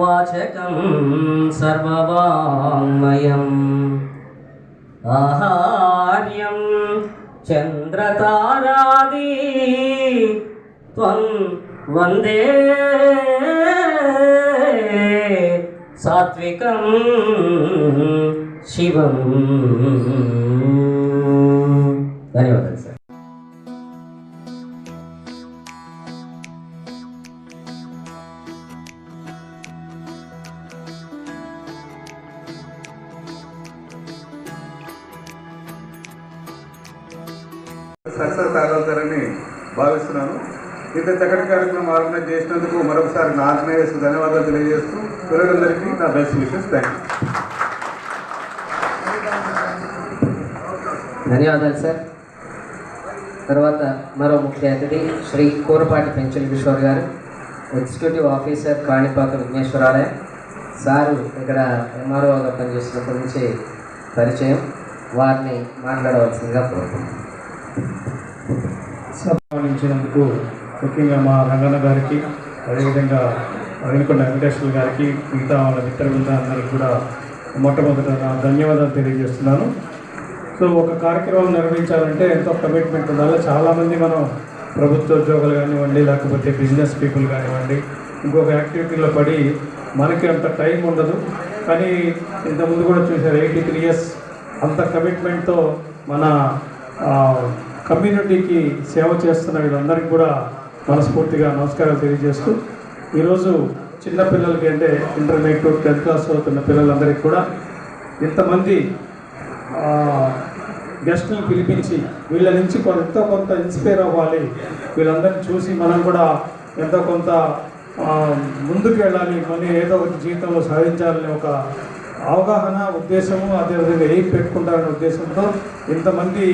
വാചകം സർവവാങ്മയം ആഹാര്യം ചന്ദ്രതാരാദി ത്വം വന്ദേ സാത്വികം ശിവം సక్సెస్ కాగలుగుతారని భావిస్తున్నాను. ఇంత చక్కటి కార్యక్రమం ఆర్గనైజ్ చేసినందుకు మరొకసారి నా ఆర్గనైజర్స్ ధన్యవాదాలు తెలియజేస్తూ పిల్లలందరికీ నా బెస్ట్ విషెస్. థ్యాంక్ ధన్యవాదాలు సార్. తర్వాత మరో ముఖ్య అతిథి శ్రీ కూరపాటి పెంచల్ కిషోర్ గారు ఎగ్జిక్యూటివ్ ఆఫీసర్ కాణిపాక విఘ్నేశ్వరాలయం. సారు ఇక్కడ ఎంఆర్ఓగా పనిచేసినప్పటి నుంచి పరిచయం. వారిని మాట్లాడవలసిందిగా కోరుకుంటున్నాను. సన్మానించినందుకు ముఖ్యంగా మా రంగన్న గారికి అదేవిధంగా వెనుకొండ వెంకటేశ్వర గారికి మిగతా వాళ్ళ మిత్ర బృందాలందరికీ కూడా మొట్టమొదట నా ధన్యవాదాలు తెలియజేస్తున్నాను. సో ఒక కార్యక్రమం నిర్వహించాలంటే ఎంతో కమిట్మెంట్ ఉండాలి. చాలామంది మనం ప్రభుత్వ ఉద్యోగాలు కానివ్వండి లేకపోతే బిజినెస్ పీపుల్ కానివ్వండి ఇంకొక యాక్టివిటీలో పడి మనకి అంత టైం ఉండదు. కానీ ఇంతకుముందు కూడా చూశారు ఎయిటీ త్రీ ఇయర్స్ అంత కమిట్మెంట్తో మన కమ్యూనిటీకి సేవ చేస్తున్న వీళ్ళందరికీ కూడా మనస్ఫూర్తిగా నమస్కారాలు తెలియజేస్తూ ఈరోజు చిన్నపిల్లలకి అంటే ఇంటర్మీడియట్ టెన్త్ క్లాస్ చదువుతున్న పిల్లలందరికీ కూడా ఇంతమంది గెస్ట్ని పిలిపించి వీళ్ళ నుంచి ఎంతో కొంత ఇన్స్పైర్ అవ్వాలి. వీళ్ళందరినీ చూసి మనం కూడా ఎంతో కొంత ముందుకు వెళ్ళాలి. మళ్ళీ ఏదో ఒక జీవితంలో సాధించాలని ఒక అవగాహన ఉద్దేశము అదేవిధంగా ఏం పెట్టుకుంటారనే ఉద్దేశంతో ఇంతమంది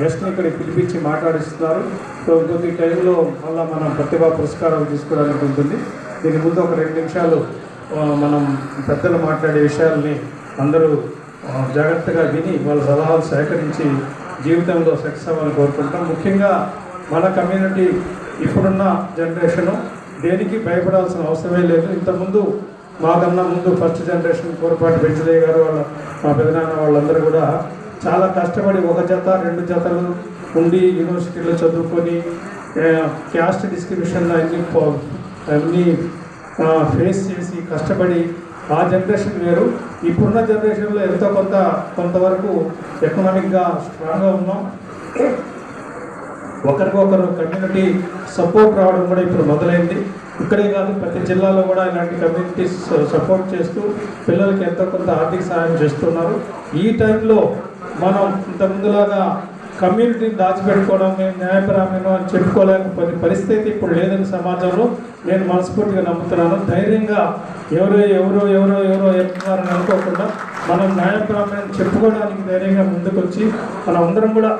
గెస్ట్ని ఇక్కడ పిలిపించి మాట్లాడిస్తున్నారు. సో కొద్ది టైంలో మళ్ళీ మనం ప్రతిభా పురస్కారాలు తీసుకోవడానికి ఉంటుంది. దీని ముందు ఒక రెండు నిమిషాలు మనం పెద్దలు మాట్లాడే విషయాల్ని అందరూ జాగ్రత్తగా విని వాళ్ళ సలహాలు సేకరించి జీవితంలో సక్సెస్ అవ్వాలని కోరుకుంటాం ముఖ్యంగా మన కమ్యూనిటీ ఇప్పుడున్న జనరేషను దేనికి భయపడాల్సిన అవసరమే లేదు. ఇంతకుముందు మాకన్నా ముందు ఫస్ట్ జనరేషన్ కోరపాటి వెంకటయ్య గారు వాళ్ళ మా పెదనాన్న వాళ్ళందరూ కూడా చాలా కష్టపడి ఒక జత రెండు జతలు ఉండి యూనివర్సిటీలో చదువుకొని క్యాస్ట్ డిస్క్రిప్షన్ అన్ని అన్నీ ఫేస్ చేసి కష్టపడి ఆ జనరేషన్ వేరు. ఇప్పుడున్న జనరేషన్లో ఎంతో కొంత కొంతవరకు ఎకనామిక్గా స్ట్రాంగ్గా ఉన్నాం. ఒకరికొకరు కమ్యూనిటీ సపోర్ట్ రావడం కూడా ఇప్పుడు మొదలైంది. ఇక్కడే కాదు ప్రతి జిల్లాలో కూడా ఇలాంటి కమ్యూనిటీస్ సపోర్ట్ uh, చేస్తూ పిల్లలకి ఎంతో కొంత ఆర్థిక సహాయం చేస్తున్నారు. ఈ టైంలో మనం ఇంత ముందులాగా కమ్యూనిటీని దాచిపెట్టుకోవడం మేము న్యాయపరమైన అని చెప్పుకోలేకపోయిన పరిస్థితి ఇప్పుడు లేదని సమాజంలో నేను మనస్ఫూర్తిగా నమ్ముతున్నాను. ధైర్యంగా ఎవరో ఎవరో ఎవరో ఎవరో చెప్తున్నారని అనుకోకుండా మనం న్యాయపరమైన చెప్పుకోవడానికి ధైర్యంగా ముందుకొచ్చి మనం అందరం కూడా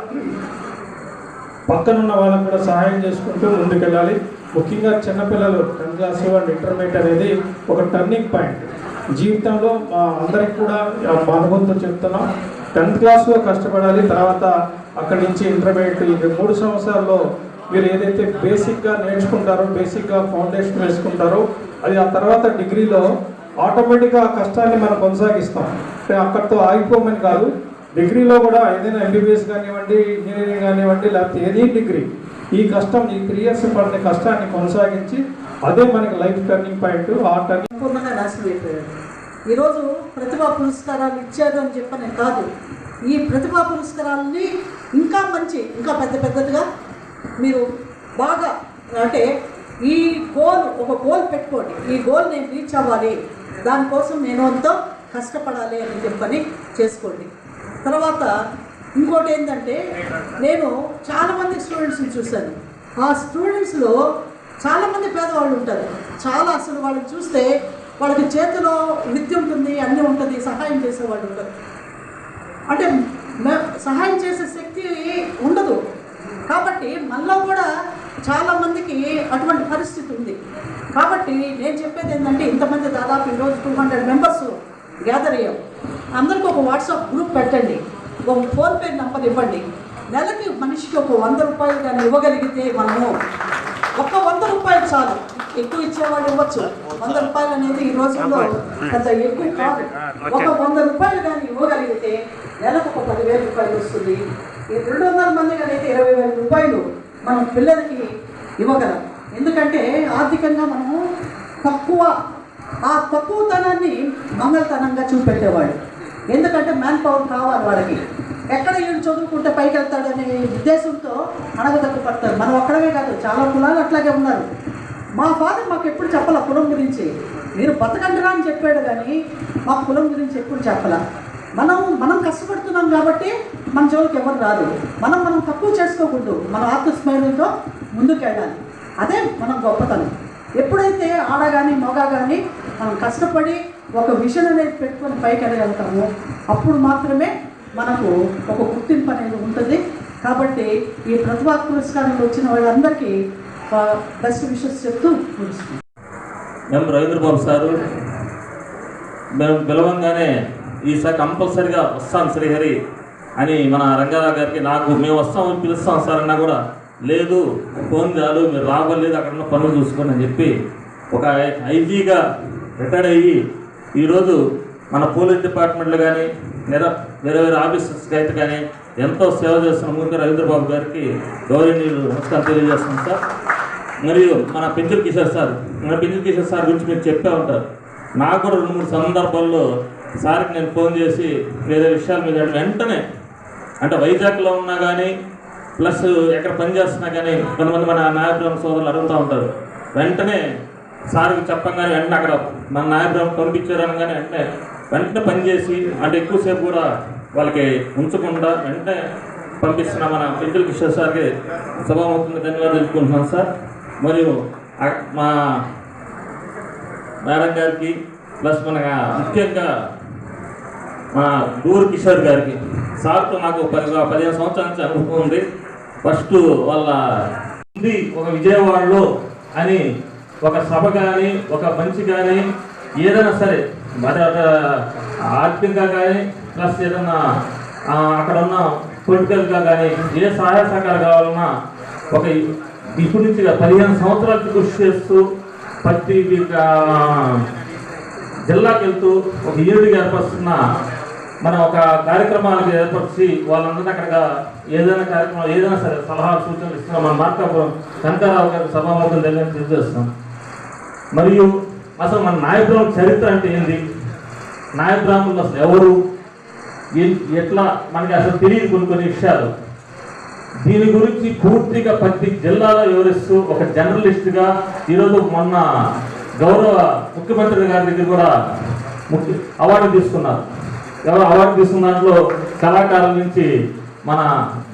పక్కనున్న వాళ్ళకు కూడా సహాయం చేసుకుంటూ ముందుకెళ్ళాలి. ముఖ్యంగా చిన్నపిల్లలు టెన్త్ క్లాస్ అండ్ ఇంటర్మీడియట్ అనేది ఒక టర్నింగ్ పాయింట్ జీవితంలో మా అందరికి కూడా మా అనుభవంతో చెప్తున్నాం టెన్త్ క్లాస్లో కష్టపడాలి తర్వాత అక్కడి నుంచి ఇంటర్మీడియట్ ఈ మూడు సంవత్సరాల్లో మీరు ఏదైతే బేసిక్గా నేర్చుకుంటారో బేసిక్గా ఫౌండేషన్ వేసుకుంటారో అది ఆ తర్వాత డిగ్రీలో ఆటోమేటిక్గా ఆ కష్టాన్ని మనం కొనసాగిస్తాం. అక్కడితో ఆగిపోమని కాదు డిగ్రీలో కూడా ఏదైనా ఎంబీబీఎస్ కానివ్వండి ఇంజనీరింగ్ కానివ్వండి లేకపోతే ఏదీ డిగ్రీ ఈ కష్టం ఈ త్రీ ఇయర్స్ పడిన కష్టాన్ని కొనసాగించి అదే మనకి లైఫ్ టర్నింగ్ పాయింట్ ఆ టర్నింగ్ పూర్ణంగా నాశనం అయిపోయాడు. ఈరోజు ప్రతిభా పురస్కారాలు ఇచ్చారు అని చెప్పని కాదు. ఈ ప్రతిభా పురస్కారాలని ఇంకా మంచి ఇంకా పెద్ద పెద్దదిగా మీరు బాగా అంటే ఈ గోల్ ఒక గోల్ పెట్టుకోండి. ఈ గోల్ నేను రీచ్ అవ్వాలి. దానికోసం నేను ఎంతో కష్టపడాలి అని చెప్పని చేసుకోండి. తర్వాత ఇంకోటి ఏంటంటే నేను చాలామంది స్టూడెంట్స్ని చూశాను. ఆ స్టూడెంట్స్లో చాలామంది పేదవాళ్ళు ఉంటారు. చాలా అసలు వాళ్ళని చూస్తే వాళ్ళకి చేతిలో విద్య ఉంటుంది అన్నీ ఉంటుంది సహాయం చేసేవాళ్ళు ఉంటారు. అంటే మే- సహాయం చేసే శక్తి ఉండదు. కాబట్టి మనలో కూడా చాలామందికి అటువంటి పరిస్థితి ఉంది. కాబట్టి నేను చెప్పేది ఏంటంటే ఇంతమంది దాదాపు ఈరోజు టూ హండ్రెడ్ మెంబర్స్ గ్యాదర్ అయ్యాం అందరికీ ఒక వాట్సాప్ గ్రూప్ పెట్టండి. ఒక ఫోన్పే నెంబర్ ఇవ్వండి. నెలకి మనిషికి ఒక వంద రూపాయలు కానీ ఇవ్వగలిగితే మనము ఒక్క వంద రూపాయలు చాలు. ఎక్కువ ఇచ్చేవాళ్ళు ఇవ్వచ్చు. వంద రూపాయలు అనేది ఈ రోజుల్లో పెద్ద ఎక్కువ కాదు. ఒక వంద రూపాయలు కానీ ఇవ్వగలిగితే నెలకు ఒక పదివేల రూపాయలు వస్తుంది. ఈ రెండు వందల మంది కానీ అయితే ఇరవై వేల రూపాయలు మనం పిల్లలకి ఇవ్వగలం. ఎందుకంటే ఆర్థికంగా మనము తక్కువ ఆ తక్కువతనాన్ని మంగళతనంగా చూపెట్టేవాడు. ఎందుకంటే మ్యాన్ పవర్ కావాలి వాళ్ళకి ఎక్కడ వీళ్ళు చదువుకుంటే పైకి వెళ్తాడనే ఉద్దేశంతో అడగదక్కు పడతారు మనం ఒక్కడమే కాదు చాలా కులాలు అట్లాగే ఉన్నారు. మా ఫాదర్ మాకు ఎప్పుడు చెప్పాల కులం గురించి. మీరు బతకండిరా అని చెప్పాడు కానీ మా కులం గురించి ఎప్పుడు చెప్పాల. మనం మనం కష్టపడుతున్నాం కాబట్టి మన జోలికి ఎవరు రాదు. మనం మనం తక్కువ చేసుకోకూడదు. మన ఆత్మస్మరణతో ముందుకు వెళ్ళాలి అదే మనం గొప్పతనం. ఎప్పుడైతే ఆడ కానీ మగ కానీ మనం కష్టపడి ఒక విషన్ అనేది పెట్టుకొని పైకి వెళ్ళగలుగుతామో అప్పుడు మాత్రమే మనకు ఒక గుర్తింపు అనేది ఉంటుంది. కాబట్టి ఈ ప్రతిభా పురస్కారంలో వచ్చిన వాళ్ళందరికీ బెస్ట్ విషెస్ చెప్తూ ముగిస్తున్నాను. ఎం రవీంద్రబాబు సారు మేము పిలవంగానే ఈసారి కంపల్సరిగా వస్తాం శ్రీహరి అని మన రంగారావు గారికి నాకు మేము వస్తాం పిలుస్తాం సార్ అన్నా కూడా లేదు ఫోన్ చాలు మీరు రాబోలేదు అక్కడ ఉన్న పనులు చూసుకోండి అని చెప్పి ఒక ఐజీగా రిటైర్ అయ్యి ఈరోజు మన పోలీస్ డిపార్ట్మెంట్లు కానీ నిర వేరే వేరే ఆఫీసర్స్కి అయితే కానీ ఎంతో సేవ చేస్తున్న ముందు రవీంద్రబాబు గారికి గౌరవనీయులు నమస్కారం తెలియజేస్తున్నాం సార్. మరియు మన పెంచుల కిషోర్ సార్ మన పెంచుల కిషోర్ సార్ గురించి మీరు చెప్పే ఉంటారు. నాకు కూడా రెండు మూడు సందర్భాల్లో సార్కి నేను ఫోన్ చేసి వేరే విషయాల మీద వెంటనే అంటే వైజాగ్లో ఉన్నా కానీ ప్లస్ ఎక్కడ పని చేస్తున్నా కానీ కొంతమంది మన నాయబ్రహ్మ సోదరులు అడుగుతూ ఉంటారు. వెంటనే సార్కి చెప్పంగానే వెంటనే అక్కడ మన నాయబ్రహ్మ పంపించారు అనగానే వెంటనే వెంటనే పని చేసి అంటే ఎక్కువసేపు కూడా వాళ్ళకి ఉంచకుండా వెంటనే పంపిస్తున్న మన పెంచుల కిషోర్ సార్కి శుభమవుతుంది. ధన్యవాదాలు తెలుపుకుంటున్నాను సార్. మరియు మా మేడం గారికి ప్లస్ మన ముఖ్యంగా మా డూర్ కిషోర్ గారికి సార్తో నాకు పది పదిహేను సంవత్సరాల నుంచి అనుభవం ఉంది. ఫస్ట్ వాళ్ళ ఉంది ఒక విజయవాడలో అని ఒక సభ కానీ ఒక మంచి కానీ ఏదైనా సరే మరి ఆర్థికంగా కానీ ప్లస్ ఏదైనా అక్కడ ఉన్న పొలిటికల్గా కానీ ఏ సహాయ సహకారం కావాలన్నా ఒక ఇప్పటి నుంచి పదిహేను సంవత్సరాలకి కృషి చేస్తూ ప్రతి జిల్లాకి వెళ్తూ ఒక ఈరుడిగా ఏర్పరుస్తున్న మనం ఒక కార్యక్రమాలకు ఏర్పరిచి వాళ్ళందరినీ అక్కడ ఏదైనా కార్యక్రమం ఏదైనా సరే సలహాలు సూచనలు ఇస్తున్నాం. మన మార్కాపురం శంకరరావు గారి సభాముఖం దగ్గర తెలియజేస్తున్నాం మరియు అసలు మన నాయకులం చరిత్ర అంటే ఏంది? నాయబ్రాహ్మణులు అసలు ఎవరు? ఎట్లా? మనకి అసలు తెలియదు కొన్ని కొన్ని విషయాలు. దీని గురించి పూర్తిగా ప్రతి జిల్లాలో వివరిస్తూ ఒక జర్నలిస్ట్గా ఈరోజు మొన్న గౌరవ ముఖ్యమంత్రి గారి దగ్గర కూడా ముఖ్య అవార్డు తీసుకున్నారు. ఎవరో అవార్డు తీసుకున్న దాంట్లో కళాకారుల నుంచి మన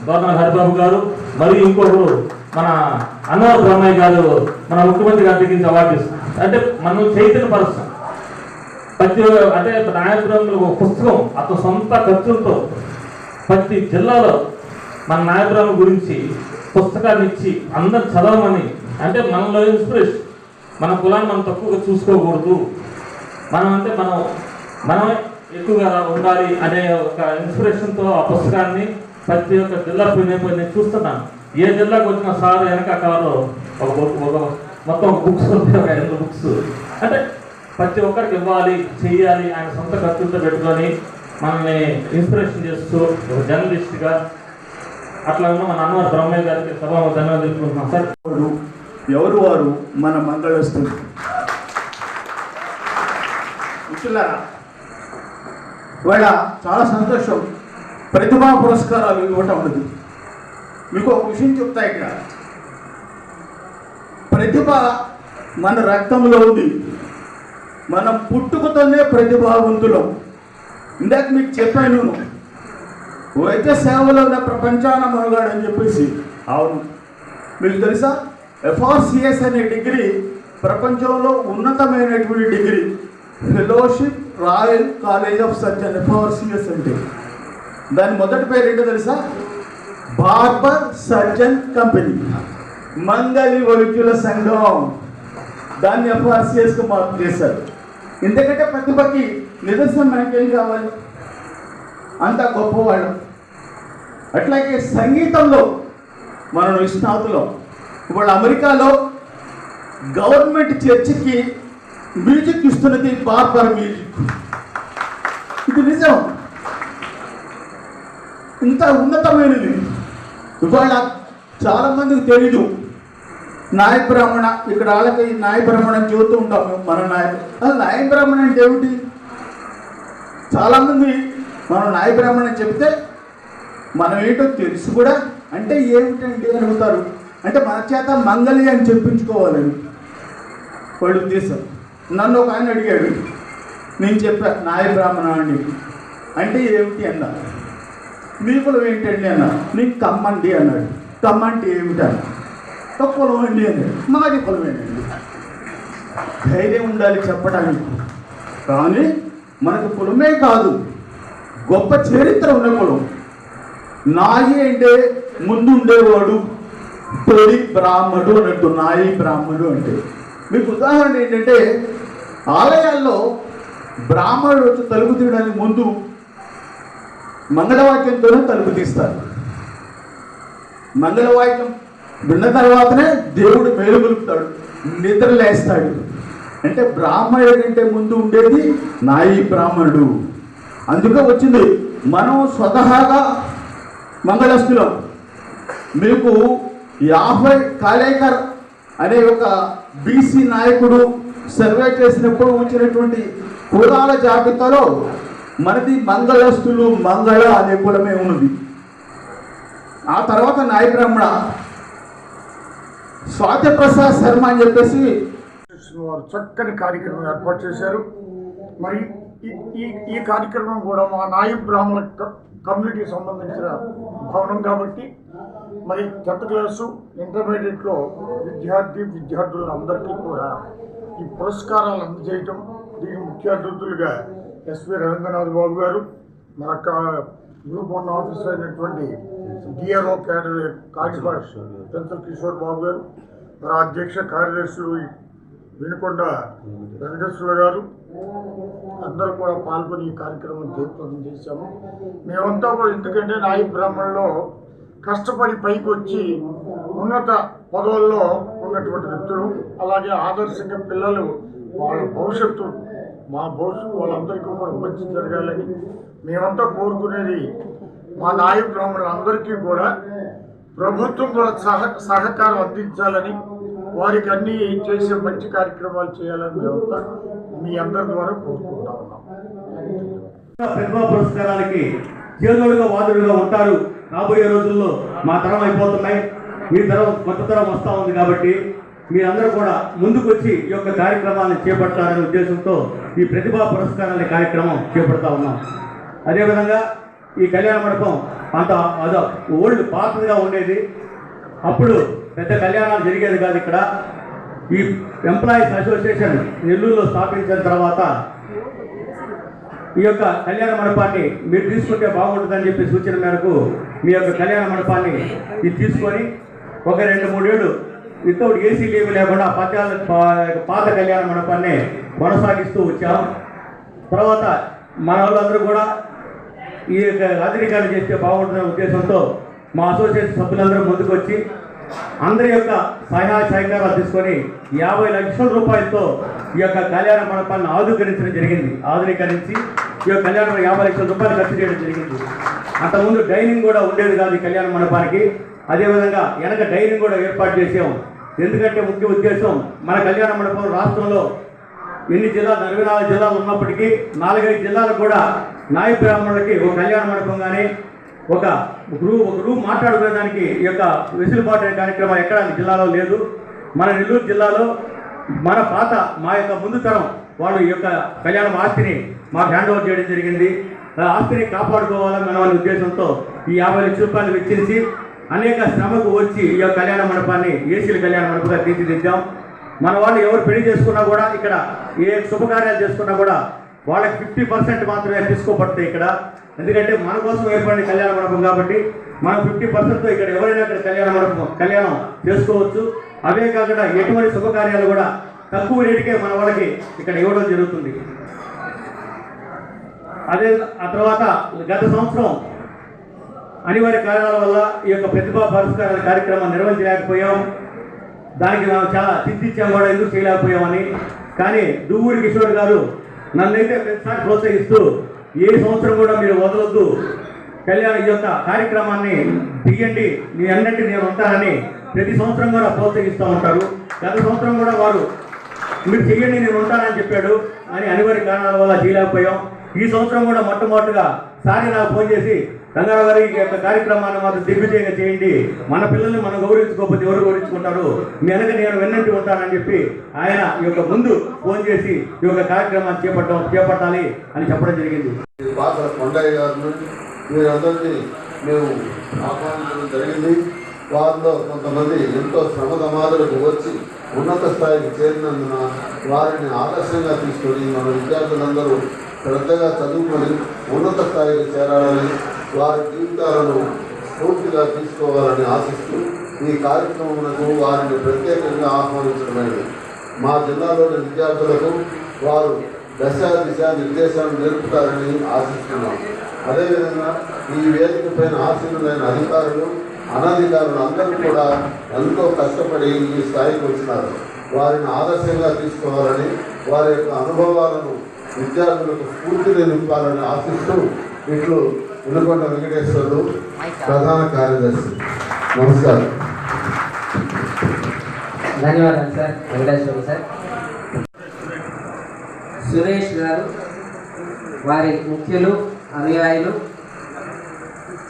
గవర్నర్ హరిబాబు గారు మరియు ఇంకొకరు మన అన్నవర బ్రహ్మయ్య గారు మన ముఖ్యమంత్రి గారి దగ్గర నుంచి అవార్డు తీసుకున్నారు. అంటే మనం చైతన్యపరుస్తాం ప్రతి అంటే నాయకురంలో ఒక పుస్తకం అతను సొంత ఖర్చులతో ప్రతి జిల్లాలో మన నాయకురాల గురించి పుస్తకాన్ని ఇచ్చి అందరు చదవమని అంటే మనలో ఇన్స్పిరేషన్ మన కులాన్ని మనం తక్కువగా చూసుకోకూడదు. మనం అంటే మనం మనమే ఎక్కువగా ఉండాలి అనే ఒక ఇన్స్పిరేషన్తో ఆ పుస్తకాన్ని ప్రతి ఒక్క జిల్లాకు నేను నేను చూస్తున్నాను. ఏ జిల్లాకు వచ్చిన సార్ వెనక కారు ఒక బుక్- ఒక మొత్తం బుక్స్ ఉంటాయి ఒక ఐదు బుక్స్ అంటే ప్రతి ఒక్కరికి ఇవ్వాలి చేయాలి ఆయన సొంత ఖర్చులతో పెట్టుకొని మనల్ని ఇన్స్పిరేషన్ చేస్తూ ఒక జర్నలిస్ట్గా అట్లా ఉన్న మన అన్న బ్రహ్మయ్య గారికి సభా ధన్యవాదాలు తెలుసుకుంటున్నాం సార్. ఎవరు వారు మన మంగళస్తులు ఇట్లా ఇవాళ చాలా సంతోషం. ప్రతిభా పురస్కారాలు ఇవ్వటం ఉన్నది మీకు ఒక విషయం చెప్తా ఇక్కడ. ప్రతిభ మన రక్తంలో ఉంది. మనం పుట్టుకతోనే ప్రతిభావంతులం. ఇందాక మీకు చెప్పాను వైద్య సేవలో ఉన్న ప్రపంచాన మనగాడు అని చెప్పేసి. అవును. మీకు తెలుసా? ఎఫ్ఆర్సిఎస్ అనే డిగ్రీ ప్రపంచంలో ఉన్నతమైనటువంటి degree. Fellowship royal college of surgeon F R C S అంటే దాని మొదటి పేరు ఏంటో తెలుసా? బార్బర్ సర్జన్ కంపెనీ మంగళి వైద్యుల సంఘం. దాన్ని ఎఫ్ఆర్సిఎస్కి మార్పు చేశారు. ఎందుకంటే ప్రతిభకి నిదర్శనం మనకేం కావాలి? అంత గొప్పవాడు అట్లాగే సంగీతంలో మనం నిష్ణాతులం. ఇప్పుడు అమెరికాలో గవర్నమెంట్ చర్చికి మ్యూజిక్ ఇస్తున్నది బార్బర్ మ్యూజిక్ ఇది నిజం. ఇంత ఉన్నతమైనది. ఇవాళ చాలా మందికి తెలీదు. నాయ బ్రాహ్మణ ఇక్కడ వాళ్ళకి నాయ బ్రాహ్మణ చూస్తూ ఉంటాం మేము మన నాయ అసలు నాయ బ్రాహ్మణ అంటే ఏమిటి? చాలామంది మనం నాయ బ్రాహ్మణ చెప్తే మనం ఏంటో తెలుసు కూడా. అంటే ఏమిటండి అని అడుగుతారు. అంటే మన చేత మంగళి అని చెప్పించుకోవాలని వాళ్ళ ఉద్దేశం. నన్ను ఒక ఆయన అడిగాడు. నేను చెప్పా నాయ బ్రాహ్మణ అని అంటే ఏమిటి అన్నా? మీ కులం ఏంటండి? అన్న. నీకు కమ్మండి అన్నాడు. కమ్మంటే ఏమిటి? అన్న. ఒక కులం అండి అన్నాడు. మాది కులమేనండి ధైర్యం ఉండాలి చెప్పడానికి. కానీ మనకు కులమే కాదు. గొప్ప చరిత్ర ఉన్న కులం. నాయి అంటే ముందుండేవాడు. తొలి బ్రాహ్మడు అన్నట్టు. నాయి బ్రాహ్మడు అంటే. మీకు ఉదాహరణ ఏంటంటే ఆలయాల్లో బ్రాహ్మణుడు వచ్చి తలుపు తీయడానికి ముందు మంగళవాక్యంతోనే తలుపు తీస్తారు మంగళవాక్యం విన్న తర్వాతనే దేవుడు మేలుగొలుపుతాడు నిద్ర లేస్తాడు. అంటే బ్రాహ్మణుడు కంటే ముందు ఉండేది నాయి బ్రాహ్మణుడు. అందుకే వచ్చింది మనం స్వతహాగా మంగళస్తులం. మీకు యాభై కాలేకర్ అనే ఒక బీసీ నాయకుడు సర్వే చేసినప్పుడు వచ్చినటువంటి కులాల జాబితాలో మనది మంగళస్తులు మంగళ అనే కులమే ఉన్నది. ఆ తర్వాత నాయబ్రహ్మణ స్వాతిప్రసాద్ శర్మ అని చెప్పేసి వారు చక్కని కార్యక్రమం ఏర్పాటు చేశారు. మరి ఈ- ఈ ఈ కార్యక్రమం కూడా మా నాయ బ్రాహ్మణ కమ్యూనిటీకి సంబంధించిన భవనం కాబట్టి మరి టెన్త్ క్లాసు ఇంటర్మీడియట్లో విద్యార్థి విద్యార్థులు అందరికీ కూడా ఈ పురస్కారాలు అందజేయటం దీనికి ముఖ్య అతిథులుగా ఎస్వి రవీంద్రనాథ్ బాబు గారు మన క- గ్రూప్ వన్ ఆఫీసర్ అయినటువంటి D R O cadre Kakipadu Penchal Kishore Babu గారు మన అధ్యక్ష కార్యదర్శులు వినుకొండ వెంకటేశ్వర గారు అందరూ కూడా పాల్గొని ఈ కార్యక్రమం జయప్రదం చేశాము. మేమంతా కూడా ఎందుకంటే నాయి బ్రాహ్మణలో కష్టపడి పైకి వచ్చి ఉన్నత పదవుల్లో ఉన్నటువంటి వ్యక్తులు అలాగే ఆదర్శంగా పిల్లలు వాళ్ళ భవిష్యత్తు మా భవిష్యత్తు వాళ్ళందరికీ కూడా మంచి జరగాలని మేమంతా కోరుకునేది మా నాయ బ్రాహ్మణులందరికీ కూడా ప్రభుత్వం కూడా సహ సహకారం అందించాలని వారికి అన్ని చేసే మంచి కార్యక్రమాలు చేయాలని మేమంతా మీ అందరి ద్వారా కోరుకుంటా ఉన్నాం. ప్రతిభా పురస్కారాలకి చేదోడుగా వాదుడుగా ఉంటారు. రాబోయే రోజుల్లో మా తరం అయిపోతున్నాయి. మీ తరం కొత్త తరం వస్తూ ఉంది కాబట్టి మీరందరూ కూడా ముందుకొచ్చి ఈ యొక్క కార్యక్రమాన్ని చేపట్టాలనే ఉద్దేశంతో ఈ ప్రతిభా పురస్కారాల కార్యక్రమం చేపడతా ఉన్నాం. అదేవిధంగా ఈ కళ్యాణ మండపం అంత అదో ఓల్డ్ పాతదిగా ఉండేది. అప్పుడు పెద్ద కళ్యాణాలు జరిగేది కాదు ఇక్కడ. ఈ ఎంప్లాయీస్ అసోసియేషన్ నెల్లూరులో స్థాపించిన తర్వాత ఈ యొక్క కళ్యాణ మండపాన్ని మీరు తీసుకుంటే బాగుంటుందని చెప్పి సూచన మేరకు మీ యొక్క కళ్యాణ మండపాన్ని ఇది తీసుకొని ఒక రెండు మూడేళ్ళు వితౌట్ ఏసీ లీవ్ లేకుండా పద్యాల పాత కళ్యాణ మండపాన్ని కొనసాగిస్తూ వచ్చాం. తర్వాత మన వాళ్ళందరూ కూడా ఈ యొక్క ఆధునీకరణ చేస్తే బాగుంటుందనే ఉద్దేశంతో మా అసోసియేషన్ సభ్యులందరూ ముందుకొచ్చి అందరి యొక్క సహాయ సహకారాలు తీసుకొని యాభై లక్షల రూపాయలతో ఈ యొక్క కళ్యాణ మండపాన్ని ఆధుకరించడం జరిగింది. ఆధునీకరించి ఈ యొక్క కళ్యాణ యాభై లక్షల రూపాయలు ఖర్చు చేయడం జరిగింది. అంతకుముందు డైనింగ్ కూడా ఉండేది కాదు ఈ కళ్యాణ మండపానికి. అదేవిధంగా వెనక డైనింగ్ కూడా ఏర్పాటు చేసాం. ఎందుకంటే ముఖ్య ఉద్దేశం మన కళ్యాణ మండపం రాష్ట్రంలో ఎన్ని జిల్లాలు నలభై నాలుగు జిల్లాలు ఉన్నప్పటికీ నాలుగైదు జిల్లాలు కూడా నాయ బ్రాహ్మణులకి ఒక కళ్యాణ మండపం కానీ ఒక గ్రూ ఒక గ్రూప్ మాట్లాడుకునేదానికి ఈ యొక్క వెసులుబాటు అనే కార్యక్రమం ఎక్కడ జిల్లాలో లేదు. మన నెల్లూరు జిల్లాలో మన పాత మా యొక్క ముందు తరం వాళ్ళు ఈ యొక్క కళ్యాణం ఆస్తిని మాకు హ్యాండ్ ఓవర్ చేయడం జరిగింది. ఆస్తిని కాపాడుకోవాలని మన ఉద్దేశంతో ఈ యాభై లక్షల రూపాయలు వెచ్చించి అనేక శ్రమకు వచ్చి ఈ యొక్క కళ్యాణ మండపాన్ని ఏసీల కళ్యాణ మండపంగా తీర్చిదిద్దాం. మన వాళ్ళు ఎవరు పెళ్ళి చేసుకున్నా కూడా ఇక్కడ ఏ శుభకార్యాలు చేసుకున్నా కూడా వాళ్ళకి ఫిఫ్టీ పర్సెంట్ మాత్రమే తీసుకోబడతాయి ఇక్కడ. ఎందుకంటే మన కోసం ఏర్పడిన కళ్యాణ మండపం కాబట్టి మనం ఫిఫ్టీ పర్సెంట్తో ఇక్కడ ఎవరైనా ఇక్కడ కళ్యాణ మండపం కళ్యాణం చేసుకోవచ్చు. అవే కాకుండా ఎటువంటి శుభకార్యాలు కూడా తక్కువ రేటుకే మన వాళ్ళకి ఇక్కడ ఇవ్వడం జరుగుతుంది. అదే ఆ తర్వాత గత సంవత్సరం అనివార్య కారణాల వల్ల ఈ యొక్క ప్రతిభా పురస్కారాల కార్యక్రమం నిర్వహించలేకపోయాం. దానికి మేము చాలా చింతించాం కూడా ఎందుకు చేయలేకపోయామని. కానీ దువ్వూరి కిషోర్ గారు నన్నైతే ప్రతిసారి ప్రోత్సహిస్తూ ఏ సంవత్సరం కూడా మీరు వదలొద్దు. కళ్యాణ ఈ యొక్క కార్యక్రమాన్ని తీయండి మీ అన్నింటి నేను ఉంటానని ప్రతి సంవత్సరం కూడా ప్రోత్సహిస్తూ ఉంటారు. గత సంవత్సరం కూడా వారు మీరు చెయ్యండి నేను ఉంటానని చెప్పాడు. అని అనివార్య కారణాల వల్ల చేయలేకపోయాం. ఈ సంవత్సరం కూడా మొట్టమొదటిగా సారి నాకు ఫోన్ చేసి రంగారావు గారి యొక్క కార్యక్రమాన్ని మాత్రం దిగ్విజయంగా చేయండి. మన పిల్లల్ని మనం గౌరవించుకోకపోతే ఎవరు గౌరవించుకుంటారు? మీ వెనక నేను వెన్నంటి ఉంటానని చెప్పి ఆయన ఈ యొక్క ముందు ఫోన్ చేసి ఈ యొక్క కార్యక్రమాన్ని చేపట్టడం చేపట్టాలి అని చెప్పడం జరిగింది. పాత్ర కొండయ్య గారిని మీరందరినీ మేము ఆహ్వానించడం జరిగింది. వారిలో కొంతమంది ఎంతో శ్రమ సమాధులకు వచ్చి ఉన్నత స్థాయికి చేరినందున వారిని ఆదర్శంగా తీసుకొని మన విద్యార్థులందరూ శ్రద్ధగా చదువుకొని ఉన్నత స్థాయికి చేరాలని వారి జీవితాలను పూర్తిగా తీసుకోవాలని ఆశిస్తూ ఈ కార్యక్రమమునకు వారిని ప్రత్యేకంగా ఆహ్వానించడమైనది మా జిల్లాలోని విద్యార్థులకు వారు దశ దిశ నిర్దేశాలు నేర్పుతారని ఆశిస్తున్నాం. అదేవిధంగా ఈ వేదిక పైన ఆశీనులైన అధికారులు అనధికారులు అందరూ కూడా ఎంతో కష్టపడి ఈ స్థాయికి వచ్చినారు. వారిని ఆదర్శంగా తీసుకోవాలని వారి యొక్క అనుభవాలను విద్యార్థులకు స్ఫూర్తిని నింపాలని ఆశిస్తూ ఇట్లు వినుకొండ వెంకటేశ్వర్లు ప్రధాన కార్యదర్శి. నమస్కారం. ధన్యవాదాలు సార్ వెంకటేశ్వర సార్. సురేష్ గారు వారి ముఖ్యులు అనుయాయులు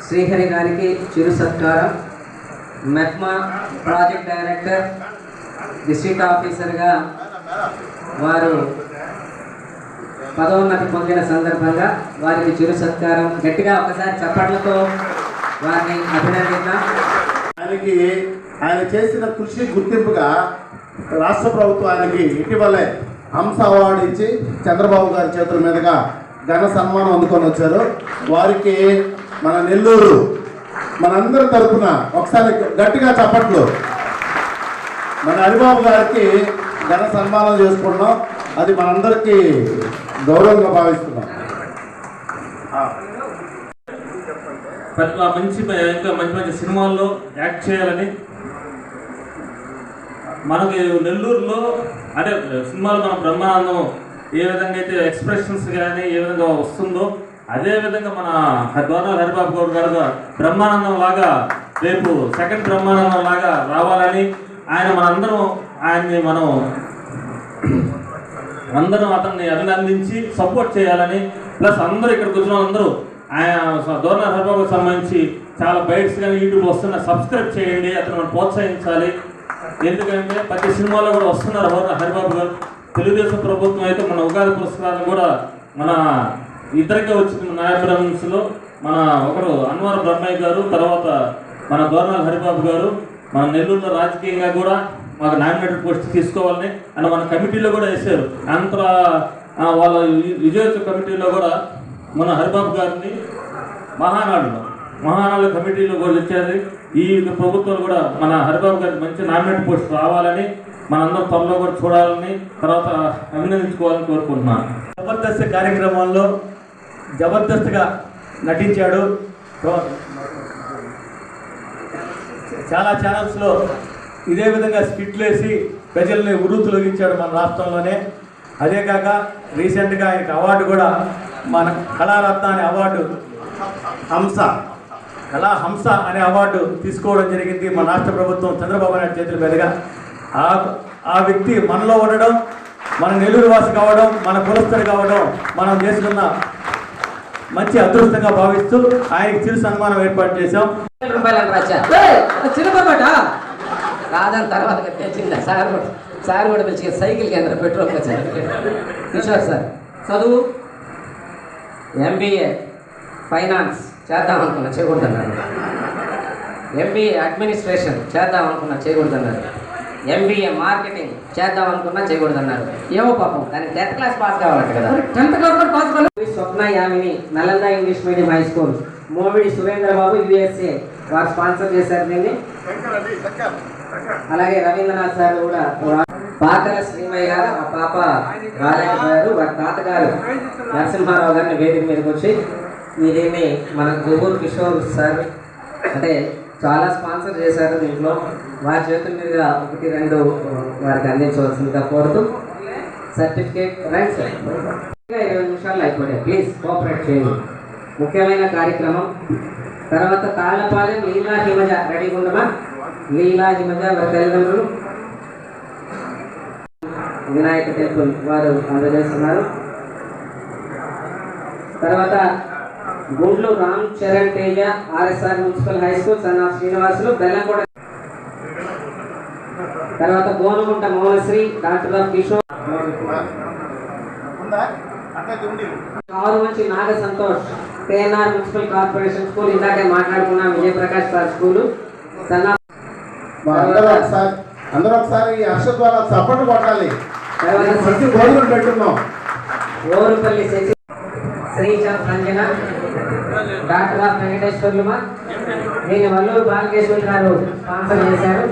శ్రీహరి గారికి చిరు సత్కారం. మెప్మా ప్రాజెక్ట్ డైరెక్టర్ డిస్ట్రిక్ట్ ఆఫీసర్గా వారు పదోన్నతి పొందిన సందర్భంగా వారికి చిరు సత్కారం. గట్టిగా ఒకసారి చప్పట్లతో వారిని అభినందిద్దాం. ఆయనకి ఆయన చేసిన కృషి గుర్తింపుగా రాష్ట్ర ప్రభుత్వానికి ఇటీవలే హంస అవార్డు ఇచ్చి చంద్రబాబు గారి చేతుల మీదుగా ఘన సన్మానం అందుకొని వచ్చారు. వారికి మన నెల్లూరు మనందరి తరఫున ఒకసారి గట్టిగా చప్పట్లు. మన హరిబాబు గారికి ఘన సన్మానం చేసుకుంటున్నాం. అది మనందరికీ గౌరవంగా భావిస్తున్నాం. పట్ల మంచి ఇంకా మంచి మంచి సినిమాల్లో యాక్ట్ చేయాలని మనకి నెల్లూరులో అంటే సినిమాలు మన బ్రహ్మానందం ఏ విధంగా అయితే ఎక్స్ప్రెషన్స్ కానీ ఏ విధంగా వస్తుందో అదే విధంగా మన గవర్నర్ హరిబాబు గౌడ్ గారు బ్రహ్మానందం లాగా రేపు సెకండ్ బ్రహ్మానందం లాగా రావాలని ఆయన మనందరం ఆయన్ని మనం అందరం అతన్ని అభినందించి సపోర్ట్ చేయాలని. ప్లస్ అందరూ ఇక్కడికి వచ్చిన అందరూ ఆయన గవర్నర్ హరిబాబుకి సంబంధించి చాలా బైట్స్ కానీ యూట్యూబ్ వస్తున్న సబ్స్క్రైబ్ చేయండి అతను మనం ప్రోత్సహించాలి. ఎందుకంటే ప్రతి సినిమాలో కూడా వస్తున్నారు హరిబాబు గారు. తెలుగుదేశం ప్రభుత్వం అయితే మన ఉగాది పురస్కారం కూడా మన ఇద్దరికే వచ్చింది న్యాయబ్రహ్మన్స్లో మన ఒకరు అన్వర్ బ్రహ్మయ్య గారు తర్వాత మన గవర్నర్ హరిబాబు గారు మన నెల్లూరులో రాజకీయంగా కూడా మాకు నామినేటెడ్ పోస్ట్ తీసుకోవాలని అని మన కమిటీలో కూడా వేశారు. అంతర వాళ్ళ విజయోత్సవ కమిటీలో కూడా మన హరిబాబు గారిని మహానాడులో మహానాడు కమిటీలో కూడా వచ్చేది ఈ ప్రభుత్వం కూడా మన హరిబాబు గారికి మంచి నామినేట్ పోస్ట్ రావాలని మనందరం త్వరలో కూడా చూడాలని తర్వాత అభినందించుకోవాలని కోరుకుంటున్నాను. జబర్దస్త్ కార్యక్రమాల్లో జబర్దస్త్గా నటించాడు చాలా ఛానల్స్లో ఇదే విధంగా స్కిట్లు వేసి ప్రజల్ని ఉర్రు తొలగించాడు మన రాష్ట్రంలోనే. అదే కాక రీసెంట్గా ఆయనకి అవార్డు కూడా మన కళారత్న అనే అవార్డు హంస కళా హంస అనే అవార్డు తీసుకోవడం జరిగింది మన రాష్ట్ర ప్రభుత్వం చంద్రబాబు నాయుడు చేతుల మీదుగా. ఆ ఆ వ్యక్తి మనలో ఉండడం మన నెల్లూరు వాసి కావడం మన కులస్తుడు కావడం మనం చేసుకున్న మంచి అదృష్టంగా భావిస్తూ ఆయనకి చిరు సన్మానం ఏర్పాటు చేశాం. రూపాయలు కాదని తర్వాత తెచ్చిందా సార్ కూడా. సార్ కూడా పిలిచి సైకిల్ కేంద్ర పెట్రోల్ వచ్చారు కిషోర్ సార్. చదువు ఎంబీఏ ఫైనాన్స్ చేద్దాం అనుకున్నా చేయకూడదన్నారు. ఎంబీఏ అడ్మినిస్ట్రేషన్ చేద్దాం అనుకున్నా చేయకూడదన్నారు. ఎంబీఏ మార్కెటింగ్ చేద్దాం అనుకున్నా చేయకూడదన్నారు. ఏమో పాపం కానీ టెన్త్ క్లాస్ పాస్ కావాలంట కదా. టెన్త్ క్లాస్ కూడా పాస్ కావాలి Swapna Yamini Nalanda English medium high school. Movidi Surendra Babu U S A వారు స్పాన్సర్ చేశారు దీన్ని. అలాగే రవీంద్రనాథ్ సార్ కూడా పాకల శ్రీమయ్య గారు ఆ పాప రాలేకపోయారు వారి తాతగారు నరసింహారావు గారిని వేదిక మీదకి వచ్చి మీరేమి మన గుబూర్ కిషోర్ సార్ అంటే చాలా స్పాన్సర్ చేశారు దీంట్లో వారి చేతుల మీద ఒకటి రెండు వారికి అందించవలసిందిగా కోరుతూ సర్టిఫికేట్ రైట్ సార్. ఇరవై నిమిషాలు అయిపోయాయి. ప్లీజ్ కోఆపరేట్ చేయండి. ముఖ్యమైన కార్యక్రమం. తర్వాత తాళపాలెం లీలా హిమజ రెడీగా ఉండమా? లీలా హిమజ వారి తల్లిదండ్రులు. వినాయక టెంపుల్ వారు అందజేస్తున్నారు. తర్వాత Gundlu Ram Charan Teja R S R municipal high school son of Srinivasulu Bellamkonda తర్వాత గోనగుంట మౌనశ్రీ డాక్టర్ ఆఫ్ కిషోర్ కారు మంచి Naga Santosh K N R municipal corporation school ఇందాకే మాట్లాడుకున్నాం విజయప్రకాష్ సార్ స్కూలు. సన్ అందరూ ఒకసారి అందరూ ఒకసారి ఈ హర్ష ద్వారా చప్పట్లు కొట్టాలి. ప్రతి భోజనం పెట్టున్నాం. ఓరుపల్లి శశి శ్రీచాంద్ సంజన డాక్టర్ వెంకటేశ్వర్లు దీని వల్లూరు బాలకేశ్వర్ గారు స్పాన్సర్ చేశారు.